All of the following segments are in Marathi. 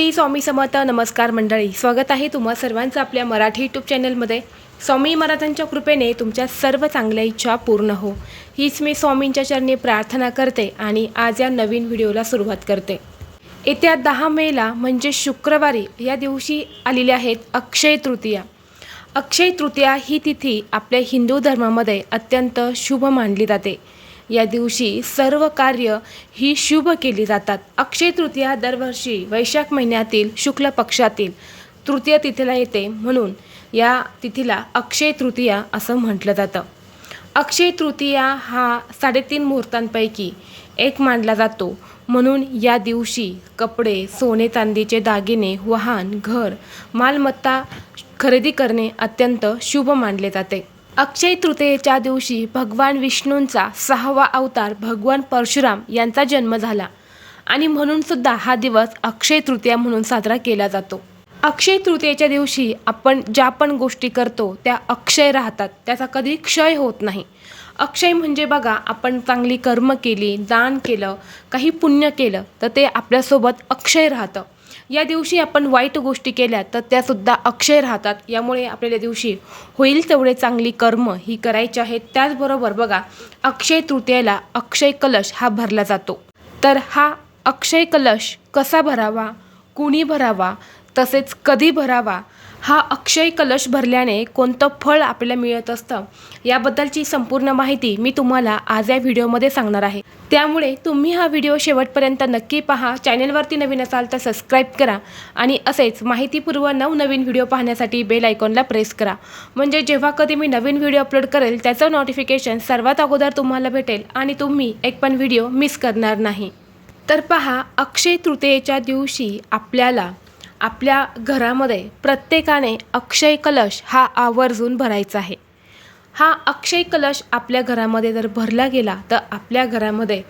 श्री स्वामी समर्थ नमस्कार मंडळी. स्वागत आहे तुम्हा सर्वांचं आपल्या मराठी यूट्यूब चॅनलमध्ये स्वामी महाराजांच्या कृपेने तुमच्या सर्व चांगल्या इच्छा पूर्ण हो. हीच मी स्वामींच्या चरणी प्रार्थना करते आणि आज या नवीन व्हिडिओला सुरुवात करते. येत्या दहा मेला म्हणजे शुक्रवारी या दिवशी आलेल्या आहेत अक्षय तृतीया. अक्षय तृतीया ही तिथी आपल्या हिंदू धर्मामध्ये अत्यंत शुभ मानली जाते. या दिवशी सर्व कार्य ही शुभ केली जातात. अक्षय तृतीया दरवर्षी वैशाख महिन्यातील शुक्ल पक्षातील तृतीय तिथीला येते म्हणून या तिथीला अक्षय तृतीया असं म्हटलं जातं. अक्षय तृतीया हा साडेतीन मुहूर्तांपैकी एक मानला जातो. म्हणून या दिवशी कपडे सोने चांदीचे दागिने वाहन घर मालमत्ता खरेदी करणे अत्यंत शुभ मानले जाते. अक्षय तृतीयेच्या दिवशी भगवान विष्णूंचा सहावा अवतार भगवान परशुराम यांचा जन्म झाला. आणि म्हणून सुद्धा हा दिवस अक्षय तृतीया म्हणून साजरा केला जातो. अक्षय तृतीयेच्या दिवशी आपण ज्या पण गोष्टी करतो त्या अक्षय राहतात. त्याचा कधी क्षय होत नाही. अक्षय म्हणजे बघा आपण चांगली कर्म केली दान केलं काही पुण्य केलं तर ते आपल्यासोबत अक्षय राहतं. या दिवशी आपण वाईट गोष्टी केल्या तर त्यासुद्धा अक्षय राहतात. यामुळे आपल्याला दिवशी होईल तेवढे चांगली कर्म ही करायची आहेत. त्याचबरोबर बघा अक्षय तृतीयेला अक्षय कलश हा भरला जातो. तर हा अक्षय कलश कसा भरावा? कुणी भरावा? तसेच कधी भरावा? हा अक्षय कलश भरल्याने कोणतं फळ आपल्याला मिळत असतं याबद्दलची संपूर्ण माहिती मी तुम्हाला आज या व्हिडिओमध्ये सांगणार आहे. त्यामुळे तुम्ही हा व्हिडिओ शेवटपर्यंत नक्की पहा चॅनलवरती नवीन असाल तर सबस्क्राईब करा आणि असेच माहितीपूर्व नवनवीन व्हिडिओ पाहण्यासाठी बेल आयकॉनला प्रेस करा. म्हणजे जेव्हा कधी मी नवीन व्हिडिओ अपलोड करेल त्याचं नोटिफिकेशन सर्वात अगोदर तुम्हाला भेटेल आणि तुम्ही एक पण व्हिडिओ मिस करणार नाही. तर पहा अक्षय तृतीयेच्या दिवशी आपल्याला आपल्या घरामध्ये प्रत्येकाने अक्षय कलश हा आवर्जून भरायचा आहे. हा अक्षय कलश आपल्या घरामध्ये जर भरला गेला तर आपल्या घरामध्ये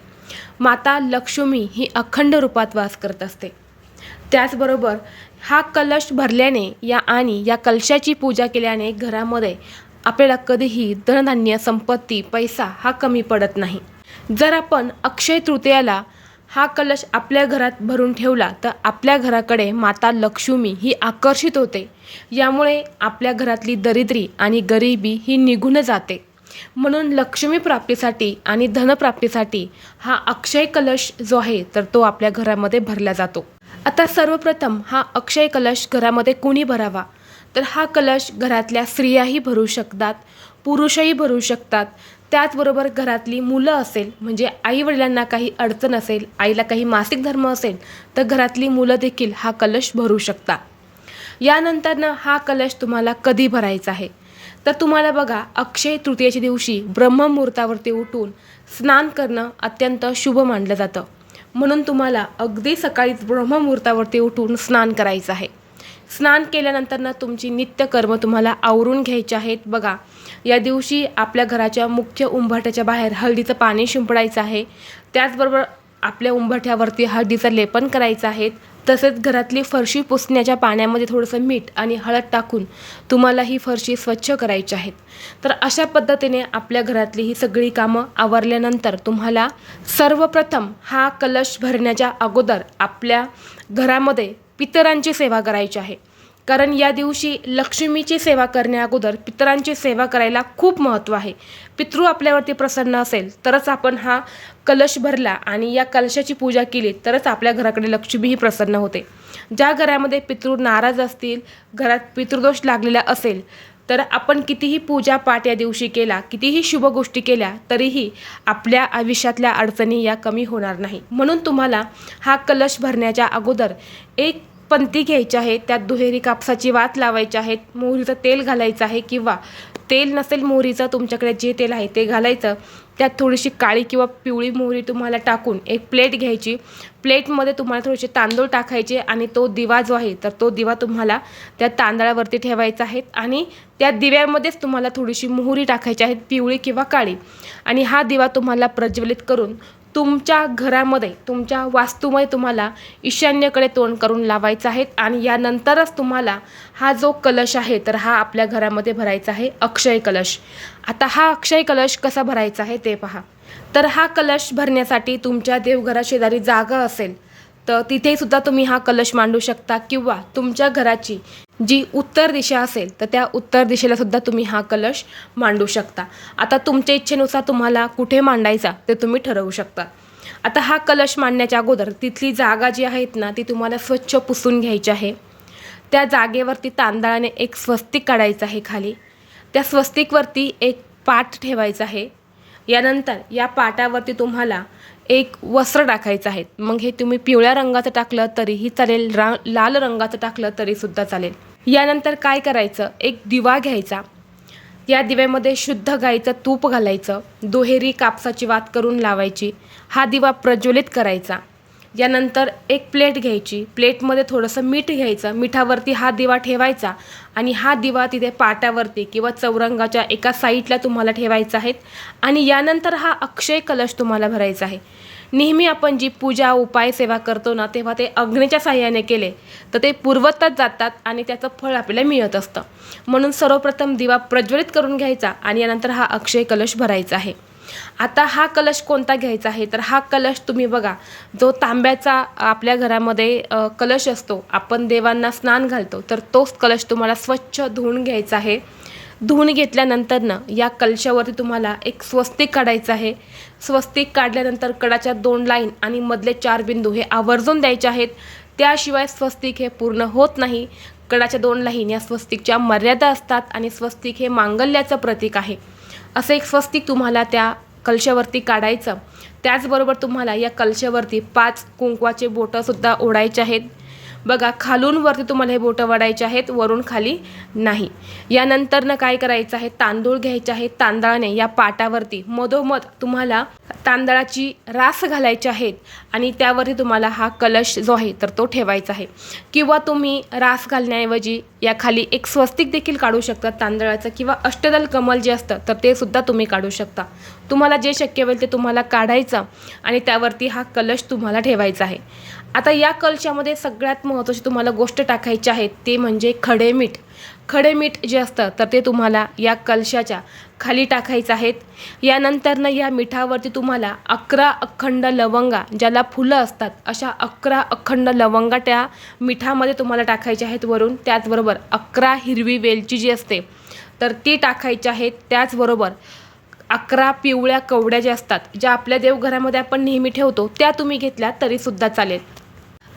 माता लक्ष्मी ही अखंड रूपात वास करत असते. त्याचबरोबर हा कलश भरल्याने या आणि या कलशाची पूजा केल्याने घरामध्ये आपल्याला कधीही धनधान्य संपत्ती पैसा हा कमी पडत नाही. जर आपण अक्षय तृतीयाला हा कलश आपल्या घरात भरून ठेवला तर आपल्या घराकडे माता लक्ष्मी ही आकर्षित होते. यामुळे आपल्या घरातली दरिद्री आणि गरिबी ही निघून जाते. म्हणून लक्ष्मी प्राप्तीसाठी आणि धनप्राप्तीसाठी हा अक्षय कलश जो आहे तर तो आपल्या घरामध्ये भरला जातो. आता सर्वप्रथम हा अक्षय कलश घरामध्ये कुणी भरावा? तर हा कलश घरातल्या स्त्रियाही भरू शकतात पुरुषही भरू शकतात. त्याचबरोबर घरातली मुलं असेल म्हणजे आईवडिलांना काही अडचण असेल आईला काही मासिक धर्म असेल तर घरातली मुलं देखील हा कलश भरू शकता यानंतरनं हा कलश तुम्हाला कधी भरायचा आहे? तर तुम्हाला बघा अक्षय तृतीयेच्या दिवशी ब्रह्ममुहूर्तावरती उठून स्नान करणं अत्यंत शुभ मानलं जातं. म्हणून तुम्हाला अगदी सकाळीच ब्रह्ममुहूर्तावरती उठून स्नान करायचं आहे. स्नान केल्यानंतरनं तुमची नित्यकर्म तुम्हाला आवरून घ्यायची आहेत. बघा या दिवशी आपल्या घराच्या मुख्य उंबरठ्याच्या बाहेर हळदीचं पाणी शिंपडायचं आहे. त्याचबरोबर आपल्या उंबरठ्यावरती हळदीचं लेपन करायचं आहे. तसेच घरातली फरशी पुसण्याच्या पाण्यामध्ये थोडंसं मीठ आणि हळद टाकून तुम्हाला ही फरशी स्वच्छ करायची आहेत. तर अशा पद्धतीने आपल्या घरातली ही सगळी कामं आवरल्यानंतर तुम्हाला सर्वप्रथम हा कलश भरण्याच्या अगोदर आपल्या घरामध्ये पितरांची सेवा करायची आहे. कारण या दिवशी लक्ष्मीची सेवा करण्याअगोदर पितरांची सेवा करायला खूप महत्त्व आहे. पितृ आपल्यावरती प्रसन्न असेल तरच आपण हा कलश भरला आणि या कलशाची पूजा केली तरच आपल्या घराकडे लक्ष्मीही प्रसन्न होते. ज्या घरामध्ये पितृ नाराज असतील घरात पितृदोष लागलेला असेल तर आपण कितीही पूजा पाठ या दिवशी केला कितीही शुभ गोष्टी केल्या तरीही आपल्या आयुष्यातल्या अडचणी या कमी होणार नाही म्हणून तुम्हाला हा कलश भरण्याच्या अगोदर एक पंती घ्यायची आहे त्यात दुहेरी कापसाची वात लावायची आहेत मोहरीचं तेल घालायचं आहे किंवा तेल नसेल मोहरीचं तुमच्याकडे जे तेल आहे ते घालायचं. त्यात थोडीशी काळी किंवा पिवळी मोहरी तुम्हाला टाकून एक प्लेट घ्यायची. प्लेटमध्ये तुम्हाला थोडेसे तांदूळ टाकायचे आणि तो दिवा जो आहे तर तो दिवा तुम्हाला त्या तांदळावरती ठेवायचा आहे आणि त्या दिव्यामध्येच तुम्हाला थोडीशी मोहरी टाकायची आहे पिवळी किंवा काळी. आणि हा दिवा तुम्हाला प्रज्वलित करून तुमच्या घरामध्ये तुमच्या वास्तूमध्ये तुम्हाला ईशान्येकडे तोंड करून लावायचं आहे आणि यानंतरच तुम्हाला हा जो कलश आहे तर हा आपल्या घरामध्ये भरायचा आहे अक्षय कलश. आता हा अक्षय कलश कसा भरायचा आहे ते पहा. तर हा कलश भरण्यासाठी तुमच्या देवघरा शेजारी जागा असेल तर तिथेसुद्धा तुम्ही हा कलश मांडू शकता किंवा तुमच्या घराची जी उत्तर दिशा असेल तर त्या उत्तर दिशेला सुद्धा तुम्ही हा कलश मांडू शकता. आता तुमच्या इच्छेनुसार तुम्हाला कुठे मांडायचा ते तुम्ही ठरवू शकता. आता हा कलश मांडण्याच्या अगोदर तिथली जागा जी आहेत ना ती तुम्हाला स्वच्छ पुसून घ्यायची आहे. त्या जागेवरती तांदळाने एक स्वस्तिक काढायचं आहे खाली. त्या स्वस्तिकवरती एक पाट ठेवायचा आहे. यानंतर या पाटावरती तुम्हाला एक वस्त्र टाकायचं आहे. मग हे तुम्ही पिवळ्या रंगाचं टाकलं तरीही चालेल रा लाल रंगाचं टाकलं तरीसुद्धा चालेल. यानंतर काय करायचं? एक दिवा घ्यायचा. या दिव्यामध्ये शुद्ध गाईचं तूप घालायचं. दुहेरी कापसाची वात करून लावायची. हा दिवा प्रज्वलित करायचा. यानंतर एक प्लेट घ्यायची. प्लेटमध्ये थोडंसं मीठ घ्यायचं. मिठावरती हा दिवा ठेवायचा आणि हा दिवा तिथे पाटावरती किंवा चौरंगाच्या एका साईडला तुम्हाला ठेवायचा आहे आणि यानंतर हा अक्षय कलश तुम्हाला भरायचा आहे. नेहमी आपण जी पूजा उपाय सेवा करतो ना तेव्हा ते अग्नीच्या साह्याने केले तर ते पूर्वतच जातात आणि त्याचं फळ आपल्याला मिळत असतं. म्हणून सर्वप्रथम दिवा प्रज्वलित करून घ्यायचा आणि यानंतर हा अक्षय कलश भरायचा आहे. आता हा कलश कोणता घ्यायचा आहे? तर हा कलश तुम्ही बघा जो तांब्याचा आपल्या घरामध्ये कलश असतो आपण देवांना स्नान घालतो तर तोच कलश तुम्हाला स्वच्छ धुवून घ्यायचा आहे. धुवून घेतल्यानंतरनं या कलशावरती तुम्हाला एक स्वस्तिक काढायचं आहे. स्वस्तिक काढल्यानंतर कडाच्या दोन लाईन आणि मधले चार बिंदू हे आवर्जून द्यायचे आहेत. त्याशिवाय स्वस्तिक हे पूर्ण होत नाही. कडाच्या दोन लाईन या स्वस्तिकच्या मर्यादा असतात आणि स्वस्तिक हे मांगल्याचं प्रतीक आहे. असं एक स्वस्तिक तुम्हाला त्या कलशावरती काढायचं. त्याचबरोबर तुम्हाला या कलशावरती पाच कुंकवाचे बोटंसुद्धा ओढायचे आहेत. बघा खालून वरती तुम्हाला हे बोटं वाढायचे आहेत वरून खाली नाही. यानंतरनं काय करायचं आहे? तांदूळ घ्यायचे आहे तांदळाने या पाटावरती. मधोमध तुम्हाला तांदळाची रास घालायची आहेत आणि त्यावरती तुम्हाला हा कलश जो आहे तर तो ठेवायचा आहे. किंवा तुम्ही रास घालण्याऐवजी या खाली एक स्वस्तिक देखील काढू शकता तांदळाचं किंवा अष्टदल कमल जे असतं तर ते सुद्धा तुम्ही काढू शकता. तुम्हाला जे शक्य होईल ते तुम्हाला काढायचं आणि त्यावरती हा कलश तुम्हाला ठेवायचा आहे. आता या कलशामध्ये सगळ्यात महत्त्वाची तुम्हाला गोष्ट टाकायची आहे ते म्हणजे खडे मीठ. खडे मीठ जे असतं तर ते तुम्हाला या कलशाच्या खाली टाकायचं आहेत. यानंतरनं या मिठावरती तुम्हाला अकरा अखंड लवंगा ज्याला फुलं असतात अशा अकरा अखंड लवंगा त्या मिठामध्ये तुम्हाला टाकायच्या आहेत वरून. त्याचबरोबर अकरा हिरवी वेलची जी असते तर ती टाकायची आहेत. त्याचबरोबर अकरा पिवळ्या कवड्या ज्या असतात ज्या आपल्या देवघरामध्ये आपण नेहमी ठेवतो त्या तुम्ही घेतल्या तरीसुद्धा चालेल.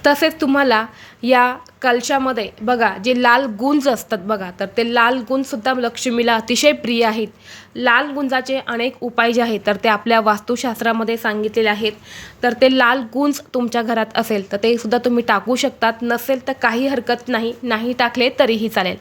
तसेच तुम्हाला या कलशामध्ये बघा जे लाल गुंज असतात बघा तर ते लाल गुंजसुद्धा लक्ष्मीला अतिशय प्रिय आहेत. लाल गुंजाचे अनेक उपाय जे आहेत तर ते आपल्या वास्तुशास्त्रामध्ये सांगितलेले आहेत. तर ते लाल गुंज तुमच्या घरात असेल तर ते सुद्धा तुम्ही टाकू शकतात. नसेल तर काही हरकत नाही नाही टाकले तरीही चालेल.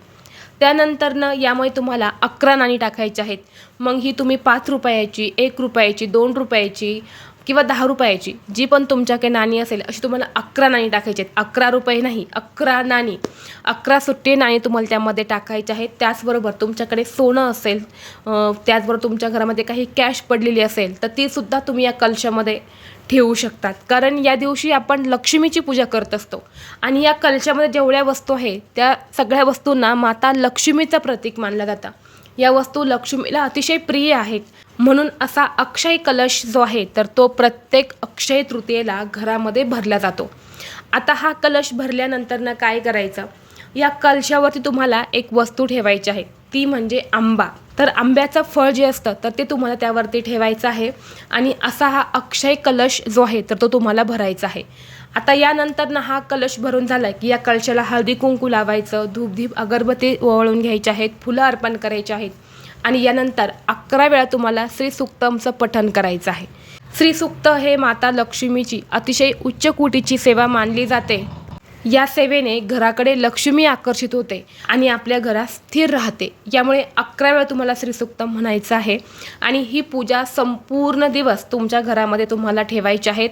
त्यानंतरनं यामुळे तुम्हाला अकरा नाणी टाकायची आहेत. मग ही तुम्ही पाच रुपयाची एक रुपयाची दोन रुपयाची किंवा दहा रुपयाची जी पण तुमच्याकडे नाणी असेल अशी तुम्हाला अकरा नाणी टाकायची आहेत. अकरा रुपये नाही अकरा नाणी. अकरा सुट्टे नाणी तुम्हाला त्यामध्ये टाकायचे आहेत. त्याचबरोबर तुमच्याकडे सोनं असेल त्याचबरोबर तुमच्या घरामध्ये काही कॅश पडलेली असेल तर तीसुद्धा तुम्ही या कलशामध्ये ठेवू शकतात. कारण या दिवशी आपण लक्ष्मीची पूजा करत असतो आणि या कलशामध्ये जेवढ्या वस्तू आहे त्या सगळ्या वस्तूंना माता लक्ष्मीचं प्रतीक मानलं जातं. या वस्तू लक्ष्मीला अतिशय प्रिय आहेत. म्हणून असा अक्षय कलश जो आहे तर तो प्रत्येक अक्षय तृतीयेला घरामध्ये भरला जातो. आता हा कलश भरल्यानंतरनं काय करायचं? या कलशावरती तुम्हाला एक वस्तू ठेवायची आहे ती म्हणजे आंबा. तर आंब्याचं फळ जे असतं तर ते तुम्हाला त्यावरती ठेवायचं आहे आणि असा हा अक्षय कलश जो आहे तर तो तुम्हाला भरायचा आहे. आता यानंतरनं हा कलश भरून झाला की या कलशाला हळदी कुंकू लावायचं धूपधीप अगरबत्ती ओवाळून घ्यायचे आहेत फुलं अर्पण करायची आहेत. आणि यानंतर अकरा वेळा तुम्हाला श्री सुक्तमचं करायचं आहे. श्री सुक्त हे माता लक्ष्मीची अतिशय उच्च कोटीची सेवा मानली जाते. या सेवेने घराकडे लक्ष्मी आकर्षित होते आणि आपल्या घरात स्थिर राहते. यामुळे अकरा वेळा तुम्हाला श्रीसुक्त म्हणायचं आहे. आणि ही पूजा संपूर्ण दिवस तुमच्या घरामध्ये तुम्हाला ठेवायची आहेत.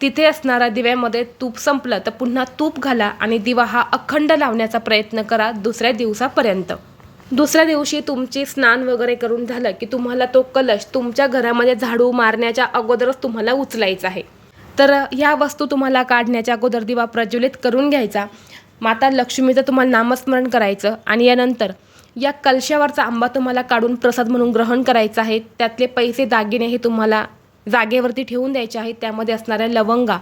तिथे असणाऱ्या दिव्यामध्ये तूप संपलं तर पुन्हा तूप घाला आणि दिवा हा अखंड लावण्याचा प्रयत्न करा दुसऱ्या दिवसापर्यंत. दुसऱ्या दिवशी तुमचे स्नान वगैरे करून झालं की तुम्हाला तो कलश तुमच्या घरामध्ये झाडू मारण्याच्या अगोदरच तुम्हाला उचलायचा आहे. तर ह्या वस्तू तुम्हाला काढण्याच्या अगोदर दिवा प्रज्वलित करून घ्यायचा. माता लक्ष्मीचं तुम्हाला नामस्मरण करायचं आणि यानंतर या कलशावरचा आंबा तुम्हाला काढून प्रसाद म्हणून ग्रहण करायचा आहे. त्यातले पैसे दागिने हे तुम्हाला जागेवरती ठेवून द्यायचे आहेत. त्यामध्ये असणाऱ्या लवंगा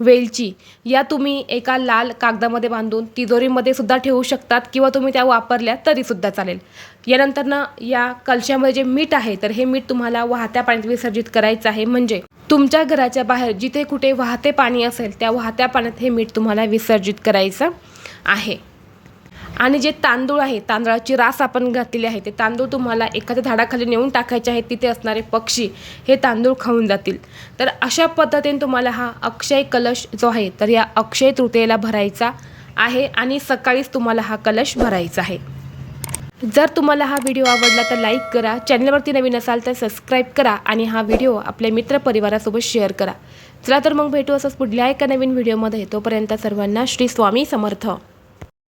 वेलची. या तुम्ही एका लाल कागदामध्ये बांधून तिजोरीमध्ये सुद्धा ठेवू शकतात किंवा तुम्ही त्या वापरल्या तरीसुद्धा चालेल. यानंतर ना या कलशामध्ये जे मीठ आहे तर हे मीठ तुम्हाला वाहत्या पाण्यात विसर्जित करायचं आहे. म्हणजे तुमच्या घराच्या बाहेर जिथे कुठे वाहते पाणी असेल त्या वाहत्या पाण्यात हे मीठ तुम्हाला विसर्जित करायचं आहे. आणि जे तांदूळ आहे तांदळाची रास आपण घातलेली आहे ते तांदूळ तुम्हाला एखाद्या झाडाखाली नेऊन टाकायचे आहेत तिथे असणारे पक्षी हे तांदूळ खाऊन जातील. तर अशा पद्धतीने तुम्हाला हा अक्षय कलश जो आहे तर या अक्षय तृतीयेला भरायचा आहे आणि सकाळीच तुम्हाला हा कलश भरायचा आहे. जर तुम्हाला हा व्हिडिओ आवडला तर लाईक करा चॅनलवरती नवीन असाल तर सबस्क्राईब करा आणि हा व्हिडिओ आपल्या मित्रपरिवारासोबत शेअर करा. चला तर मग भेटू असंच पुढल्या एका नवीन व्हिडिओमध्ये. तोपर्यंत सर्वांना श्री स्वामी समर्थ.